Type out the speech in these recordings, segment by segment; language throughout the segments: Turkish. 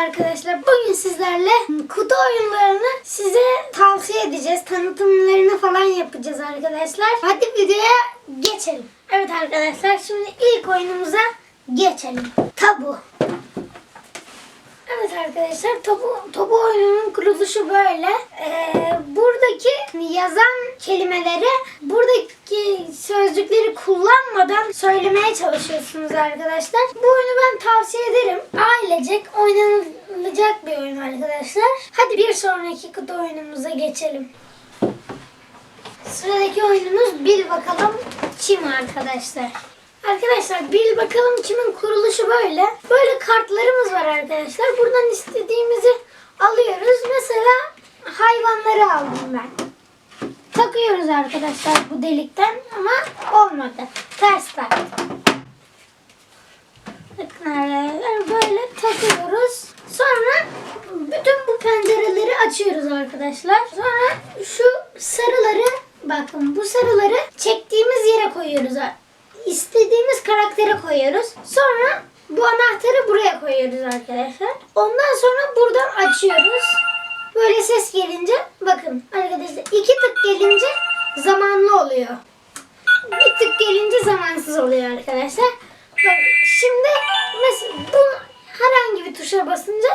arkadaşlar. Bugün sizlerle kutu oyunlarını size tavsiye edeceğiz. Tanıtımlarını falan yapacağız arkadaşlar. Hadi videoya geçelim. Evet arkadaşlar şimdi ilk oyunumuza geçelim. Tabu. Evet arkadaşlar topu, topu oyununun kuruluşu böyle. Ee, buradaki yazan kelimeleri buradaki sözcükleri kullanmadan söylemeye çalışıyorsunuz arkadaşlar. Bu oyunu ben tavsiye ederim. Ailecek oynanılacak bir oyun arkadaşlar. Hadi bir sonraki kutu oyunumuza geçelim. Sıradaki oyunumuz bil bakalım kim arkadaşlar. Arkadaşlar bil bakalım kimin kuruluşu böyle. Böyle arkadaşlar. Buradan istediğimizi alıyoruz. Mesela hayvanları aldım ben. Takıyoruz arkadaşlar bu delikten ama olmadı. Ters taktım. Bakın arkadaşlar böyle takıyoruz. Sonra bütün bu pencereleri açıyoruz arkadaşlar. Sonra şu sarıları bakın bu sarıları çektiğimiz yere koyuyoruz. İstediğimiz karaktere koyuyoruz. Sonra bu anahtarı buraya koyuyoruz arkadaşlar. Ondan sonra buradan açıyoruz. Böyle ses gelince bakın arkadaşlar iki tık gelince zamanlı oluyor. Bir tık gelince zamansız oluyor arkadaşlar. Bak, şimdi mesela bu herhangi bir tuşa basınca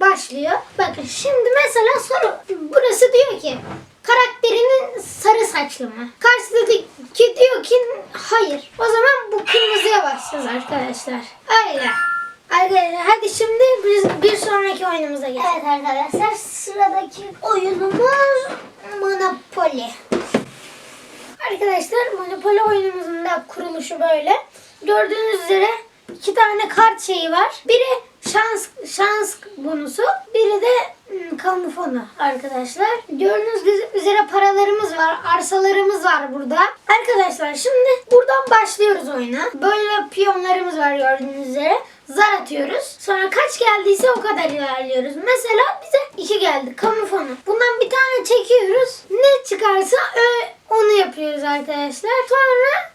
başlıyor. Bakın şimdi mesela soru burası diyor ki karakterinin sarı saçlı mı? Karşıdaki diyor ki hayır. O zaman bu kırmızıya başlayacağız arkadaşlar. Öyle. Arkadaşlar hadi şimdi biz bir sonraki oyunumuza geçelim. Evet arkadaşlar sıradaki oyunumuz Monopoly. Arkadaşlar Monopoly oyunumuzun da kuruluşu böyle. Gördüğünüz üzere iki tane kart şeyi var. Biri şans şans bonusu, biri de hmm, kamu fonu arkadaşlar. Gördüğünüz üzere paralarımız var, arsalarımız var burada. Arkadaşlar şimdi buradan başlıyoruz oyuna. Böyle piyonlarımız var gördüğünüz üzere. Zar atıyoruz. Sonra kaç geldiyse o kadar ilerliyoruz. Mesela bize iki geldi. Kamu fonu. Bundan bir tane çekiyoruz. Ne çıkarsa onu yapıyoruz arkadaşlar. Sonra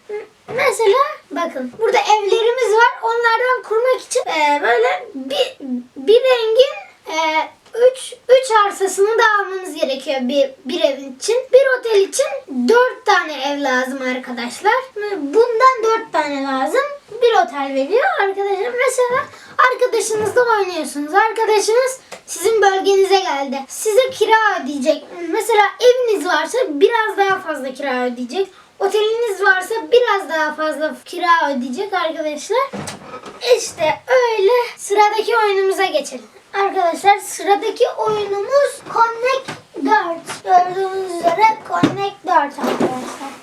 mesela bakın burada evlerimiz var. Onlardan kurmak için e, böyle bir, bir rengin e, 3 3 arsasını da almamız gerekiyor bir, bir evin için. Bir otel için 4 tane ev lazım arkadaşlar. Bundan 4 tane lazım. Bir otel veriyor arkadaşlar. Mesela arkadaşınızla oynuyorsunuz. Arkadaşınız sizin bölgenize geldi. Size kira ödeyecek. Mesela eviniz varsa biraz daha fazla kira ödeyecek. Oteliniz varsa biraz daha fazla kira ödeyecek arkadaşlar. İşte öyle sıradaki oyunumuza geçelim. Arkadaşlar sıradaki oyunumuz Connect 4. Gördüğünüz üzere Connect 4 arkadaşlar.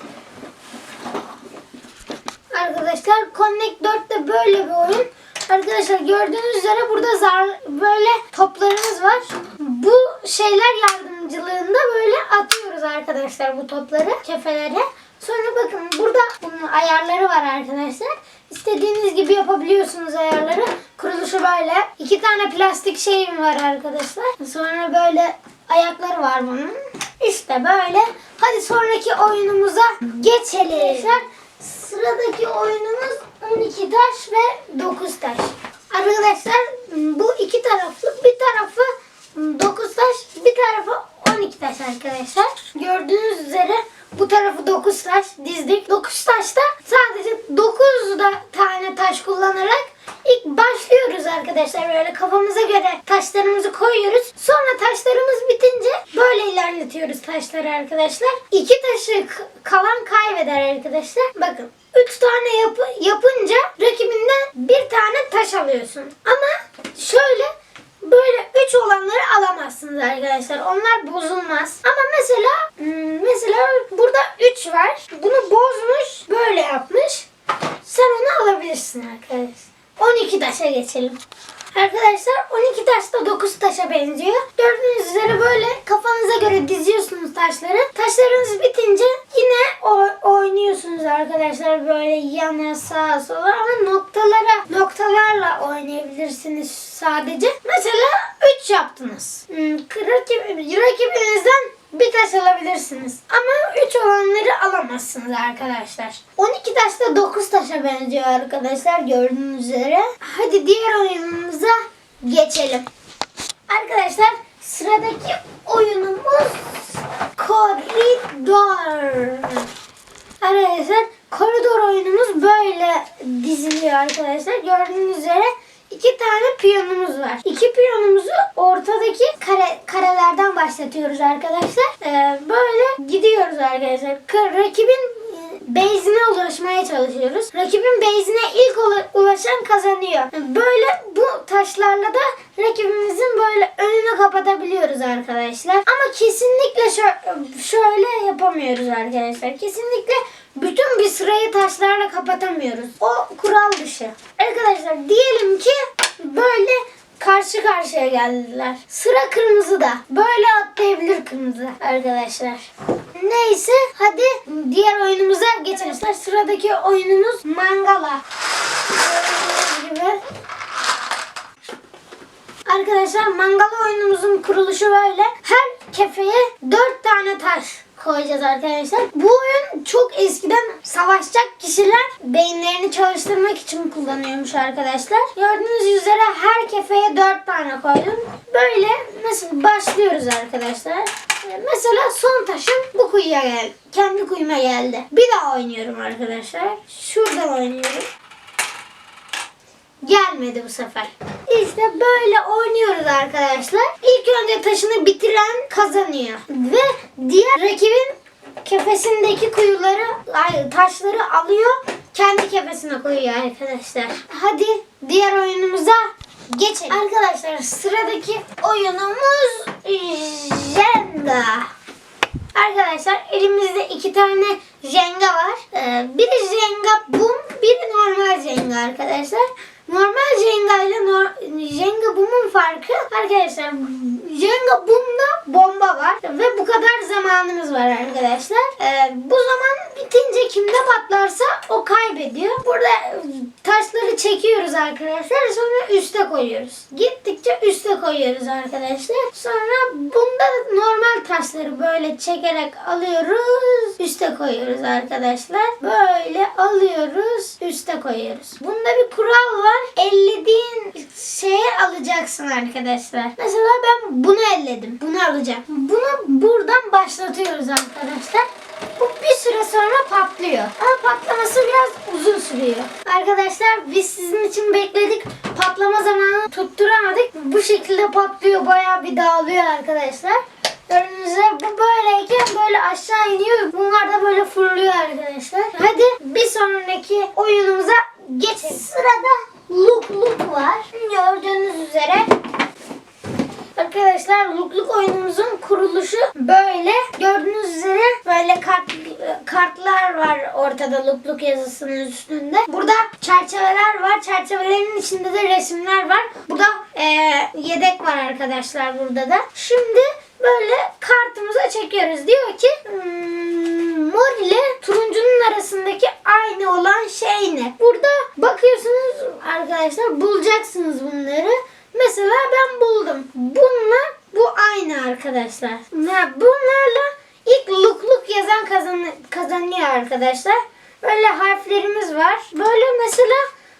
Arkadaşlar Connect 4 de böyle bir oyun. Arkadaşlar gördüğünüz üzere burada zar böyle toplarımız var. Bu şeyler yardımcılığında böyle atıyoruz arkadaşlar bu topları kefelere. Sonra bakın burada bunun ayarları var arkadaşlar. İstediğiniz gibi yapabiliyorsunuz ayarları. Kuruluşu böyle. İki tane plastik şeyim var arkadaşlar. Sonra böyle ayakları var bunun. İşte böyle. Hadi sonraki oyunumuza geçelim. Arkadaşlar sıradaki oyunumuz 12 taş ve 9 taş. Arkadaşlar bu iki taraflı. Bir tarafı 9 taş, bir tarafı 12 taş arkadaşlar. Gördüğünüz üzere bu tarafı 9 taş dizdik. 9 taşta sadece 9 da tane taş kullanarak ilk başlıyoruz arkadaşlar. Böyle kafamıza göre taşlarımızı koyuyoruz. Sonra taşlarımız bitince böyle ilerletiyoruz taşları arkadaşlar. İki taşı kalan kaybeder arkadaşlar. Bakın 3 tane yapı, yapınca rakibinden bir tane taş alıyorsun. Ama şöyle Böyle 3 olanları alamazsınız arkadaşlar. Onlar bozulmaz. Ama mesela hmm, mesela burada 3 var. Bunu bozmuş, böyle yapmış. Sen onu alabilirsin arkadaşlar. 12 taşa geçelim. Arkadaşlar 12 taş da 9 taşa benziyor. Gördüğünüz üzere böyle kafanıza göre diziyorsunuz taşları. Taşlarınız bitince yine o- oynuyorsunuz arkadaşlar böyle yana sağa sola ama noktalara noktalarla oynayabilirsiniz sadece. Mesela 3 yaptınız. Hmm, rakip, rakibinizden bir taş alabilirsiniz. Ama 3 olanları alamazsınız arkadaşlar. 12 taş da 9 taşa benziyor arkadaşlar gördüğünüz üzere. Hadi diğer oyunumuza geçelim. Arkadaşlar sıradaki oyunumuz koridor. Arkadaşlar koridor oyunumuz böyle diziliyor arkadaşlar. Gördüğünüz üzere iki tane piyonumuz var. İki piyonumuzu ortadaki kare, karelerden başlatıyoruz arkadaşlar. Ee, böyle gidiyoruz arkadaşlar. Ka- Rakibin base'ine ulaşmaya çalışıyoruz. Rakibin base'ine ilk ula- ulaşan kazanıyor. Böyle bu taşlarla da rakibimizin böyle önünü kapatabiliyoruz arkadaşlar. Ama kesinlikle şö- şöyle yapamıyoruz arkadaşlar. Kesinlikle bütün bir sırayı taşlarla kapatamıyoruz. O kural dışı. Arkadaşlar diyelim ki böyle karşı karşıya geldiler. Sıra kırmızıda. Böyle atlayabilir kırmızı arkadaşlar. Neyse hadi diğer oyunumuza geçelim. Sıradaki oyunumuz Mangala. Gibi. Arkadaşlar mangala oyunumuzun kuruluşu böyle. Her kefeye 4 tane taş koyacağız arkadaşlar. Bu oyun çok eskiden savaşacak kişiler beyinlerini çalıştırmak için kullanıyormuş arkadaşlar. Gördüğünüz üzere her kefeye 4 tane koydum. Böyle nasıl başlıyoruz arkadaşlar. Ee, Mesela son taşım bu kuyuya geldi. Kendi kuyuma geldi. Bir daha oynuyorum arkadaşlar. Şuradan oynuyorum. Gelmedi bu sefer. İşte böyle oynuyoruz arkadaşlar. İlk önce taşını bitiren kazanıyor. Ve diğer rakibin kefesindeki kuyuları, taşları alıyor. Kendi kefesine koyuyor arkadaşlar. Hadi diğer oyunumuza geçelim. Arkadaşlar sıradaki oyunumuz Jenga. Arkadaşlar elimizde iki tane Jenga var. Ee, biri Jenga Boom, biri normal Jenga arkadaşlar. Normal Jenga ile nor- Jenga Boom'un farkı arkadaşlar Jenga Boom'da bomba var ve bu kadar zamanımız var arkadaşlar. Ee, bu zaman bitince kimde patlarsa o kaybediyor. Burada e, taşları çekiyoruz arkadaşlar sonra üste koyuyoruz. Gittikçe üste koyuyoruz arkadaşlar. Sonra bunda da normal taşları böyle çekerek alıyoruz. Üste koyuyoruz arkadaşlar. Böyle alıyoruz. Üste koyuyoruz. Bunda bir kural var. Ellediğin şeye alacaksın arkadaşlar. Mesela ben bunu elledim. Bunu alacağım. Bunu buradan başlatıyoruz arkadaşlar. Bu bir süre sonra patlıyor. Ama patlaması biraz uzun sürüyor. Arkadaşlar biz sizin için bekledik. Patlama zamanını tutturamadık. Bu şekilde patlıyor. Bayağı bir dağılıyor arkadaşlar. Gördüğünüz üzere bu böyleyken böyle aşağı iniyor. Bunlar da böyle fırlıyor arkadaşlar. Hadi bir sonraki oyunumuza geçelim. Sırada Luk Luk var. Gördüğünüz üzere Arkadaşlar lukluk oyunumuzun kuruluşu böyle. Gördüğünüz üzere böyle kart, kartlar var ortada lukluk yazısının üstünde. Burada çerçeveler var. Çerçevelerin içinde de resimler var. Burada eee, yedek var arkadaşlar burada da. Şimdi böyle kartımıza çekiyoruz. Diyor ki hmm, mor ile turuncunun arasındaki aynı olan şey ne? Burada bakıyorsunuz arkadaşlar bulacaksınız bunları. Mesela ben buldum. Bununla bu aynı arkadaşlar. Ve bunlarla ilk luk luk yazan kazan kazanıyor arkadaşlar. Böyle harflerimiz var. Böyle mesela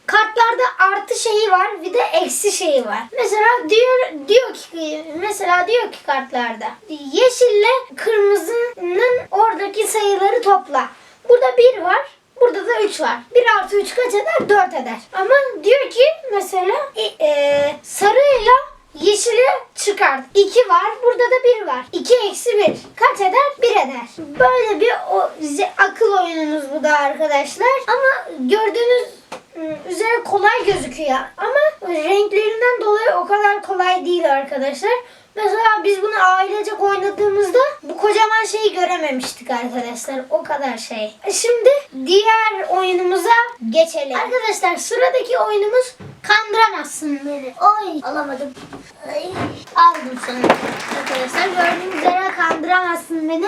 kartlarda artı şeyi var bir de eksi şeyi var. Mesela diyor diyor ki mesela diyor ki kartlarda yeşille kırmızının oradaki sayıları topla. Burada bir var. Burada da 3 var. 1 artı 3 kaç eder? 4 eder. Ama diyor ki mesela e, e, sarıyla yeşili çıkart. 2 var. Burada da 1 var. 2 eksi 1. Kaç eder? 1 eder. Böyle bir o, akıl oyunumuz bu da arkadaşlar. Ama gördüğünüz ım, üzere kolay gözüküyor. Ama renklerinden dolayı o kadar kolay değil arkadaşlar. Mesela biz bunu ailecek oynadığımızda bu kocaman şeyi görememiştik arkadaşlar. O kadar şey. Şimdi diğer oyunumuza geçelim. Arkadaşlar sıradaki oyunumuz kandıramazsın beni. Oy alamadım. Ay, aldım sonunda. Arkadaşlar gördüğünüz üzere kandıramazsın beni.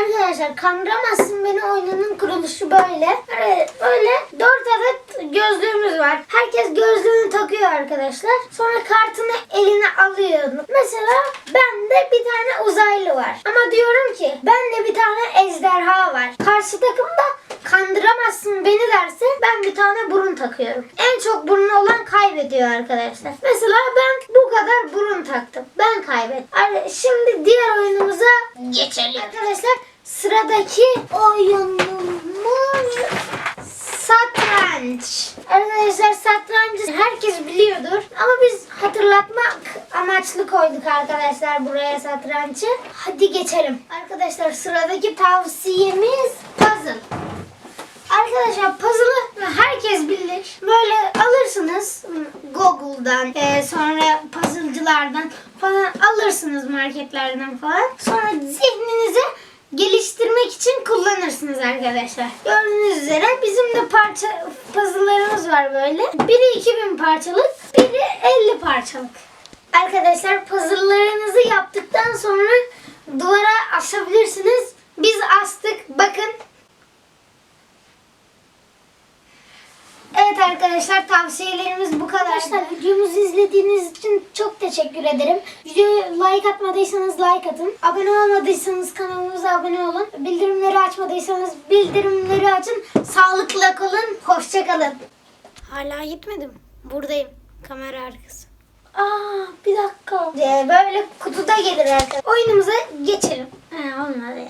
Arkadaşlar kandıramazsın beni oyununun kuruluşu böyle. Evet, Böyle dört adet gözlüğümüz var. Herkes gözlüğünü takıyor arkadaşlar. Sonra kartını eline alıyor. Mesela bende bir tane uzaylı var. Ama diyorum ki bende bir tane ejderha var. Karşı takımda kandıramazsın beni derse ben bir tane burun takıyorum. En çok burnu olan kaybediyor arkadaşlar. Mesela ben bu kadar burun taktım. Ben kaybettim. Şimdi diğer oyunumuza geçelim. Arkadaşlar sıradaki oyunumuz satranç. Arkadaşlar satrancı herkes biliyordur. Ama biz hatırlatmak amaçlı koyduk arkadaşlar buraya satrancı. Hadi geçelim. Arkadaşlar sıradaki tavsiyemiz. Arkadaşlar puzzle'ı herkes bilir. Böyle alırsınız Google'dan, e, sonra puzzle'cılardan falan alırsınız marketlerden falan. Sonra zihninizi geliştirmek için kullanırsınız arkadaşlar. Gördüğünüz üzere bizim de parça puzzle'larımız var böyle. Biri 2000 parçalık, biri 50 parçalık. Arkadaşlar puzzle'larınızı yaptıktan sonra duvara asabilirsiniz. Biz astık. Bakın Evet arkadaşlar tavsiyelerimiz bu kadar. Arkadaşlar videomuzu izlediğiniz için çok teşekkür ederim. Videoya like atmadıysanız like atın. Abone olmadıysanız kanalımıza abone olun. Bildirimleri açmadıysanız bildirimleri açın. Sağlıkla kalın. Hoşça kalın. Hala gitmedim. Buradayım. Kamera arkası. Aa bir dakika. Ee, böyle kutuda gelir arkadaşlar. Oyunumuza geçelim. He, olmadı ya.